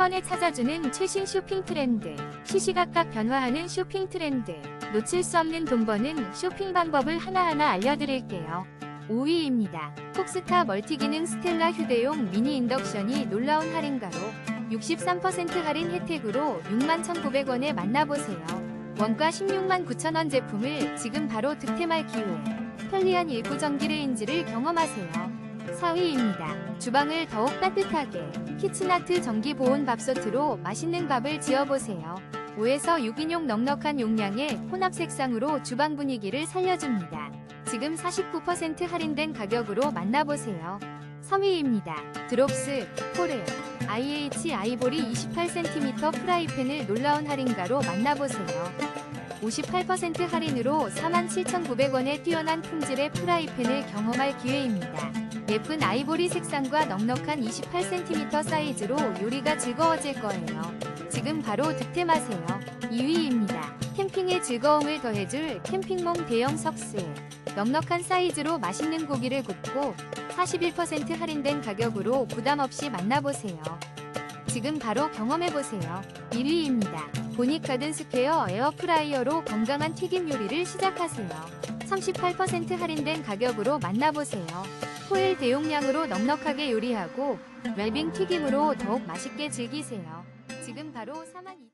번에 찾아주는 최신 쇼핑 트렌드, 시시각각 변화하는 쇼핑 트렌드, 놓칠 수 없는 돈 버는 쇼핑 방법을 하나하나 알려드릴게요. 5위입니다. 콕스타 멀티기능 스텔라 휴대용 미니 인덕션이 놀라운 할인가로 63% 할인 혜택으로 61,900원에 만나보세요. 원가 16만 9천원 제품을 지금 바로 득템할 기회. 편리한 일부 전기 레인지를 경험하세요. 4위입니다. 주방을 더욱 따뜻하게 키친아트 전기 보온 밥솥으로 맛있는 밥을 지어보세요. 5에서 6인용 넉넉한 용량의 혼합 색상으로 주방 분위기를 살려줍니다. 지금 49% 할인된 가격으로 만나보세요. 3위입니다. 드롭스 코레 IH 아이보리 28cm 프라이팬을 놀라운 할인가로 만나보세요. 58% 할인으로 47,900원의 뛰어난 품질의 프라이팬을 경험할 기회입니다. 예쁜 아이보리 색상과 넉넉한 28cm 사이즈로 요리가 즐거워질 거예요. 지금 바로 득템하세요. 2위입니다. 캠핑의 즐거움을 더해줄 캠핑몽 대형 석쇠. 넉넉한 사이즈로 맛있는 고기를 굽고 41% 할인된 가격으로 부담 없이 만나보세요. 지금 바로 경험해보세요. 1위입니다. 보니카든 스퀘어 에어프라이어로 건강한 튀김 요리를 시작하세요. 38% 할인된 가격으로 만나보세요. 호일 대용량으로 넉넉하게 요리하고 웰빙 튀김으로 더욱 맛있게 즐기세요. 지금 바로 42,000